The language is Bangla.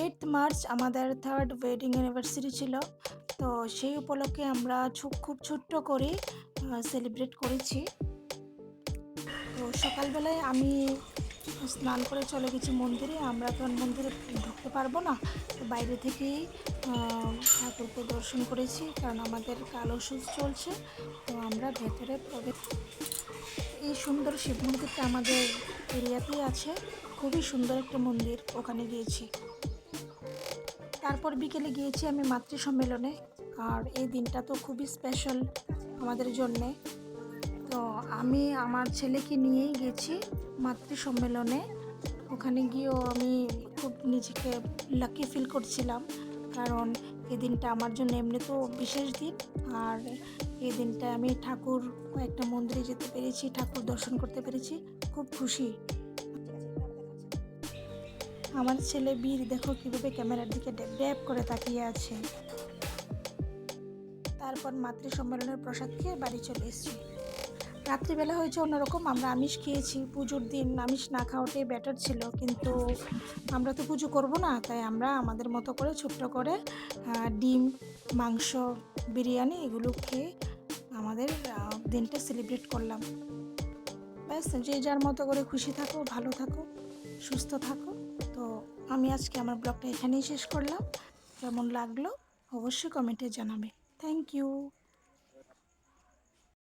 এইট মার্চ আমাদের থার্ড ওয়েডিং অ্যানিভার্সারি ছিল। তো সেই উপলক্ষে আমরা খুব ছোট্ট করে সেলিব্রেট করেছি। তো সকালবেলায় আমি স্নান করে চলে গেছি মন্দিরে। আমরা তো মন্দিরে ঢুকতে পারব না। তো বাইরে থেকেই ঠাকুরকে দর্শন করেছি, কারণ আমাদের কালো সুচ চলছে। তো আমরা ভেতরে প্রবেশ এই সুন্দর শিব মন্দিরটা আমাদের এরিয়াতেই আছে। খুবই সুন্দর একটা মন্দির ওখানে গিয়েছি। তারপর বিকেলে গিয়েছি আমি মাতৃ সম্মেলনে আর এই দিনটা তো খুবই স্পেশাল আমাদের জন্যে। তো আমি আমার ছেলেকে নিয়েই গেছি মাতৃ সম্মেলনে ওখানে গিয়েও আমি খুব নিজেকে লাকি ফিল করছিলাম। কারণ এই দিনটা আমার জন্য এমনি তো বিশেষ দিন। আর এই দিনটা আমি ঠাকুর একটা মন্দিরে যেতে পেরেছি, ঠাকুর দর্শন করতে পেরেছি। খুব খুশি। আমার ছেলে বীর, দেখো কীভাবে ক্যামেরার দিকে ড্যাব করে তাকিয়ে আছে। তারপর মাতৃ সম্মেলনের প্রসাদ খেয়ে বাড়ি চলে এসেছি। রাত্রিবেলা হয়েছে অন্যরকম, আমরা আমিষ খেয়েছি। পুজোর দিন আমিষ না খাওয়াটাই বেটার ছিল, কিন্তু আমরা তো পুজো করব না, তাই আমরা আমাদের মতো করে ছোট্ট করে ডিম, মাংস, বিরিয়ানি এগুলো খেয়ে আমাদের দিনটা সেলিব্রেট করলাম। ব্যাস, যে যার মতো করে খুশি থাকো, ভালো থাকো, সুস্থ থাকো। তো আমি আজকে আমার ব্লগটা এখানেই শেষ করলাম। কেমন লাগল অবশ্যই কমেন্টে জানাবে। Thank you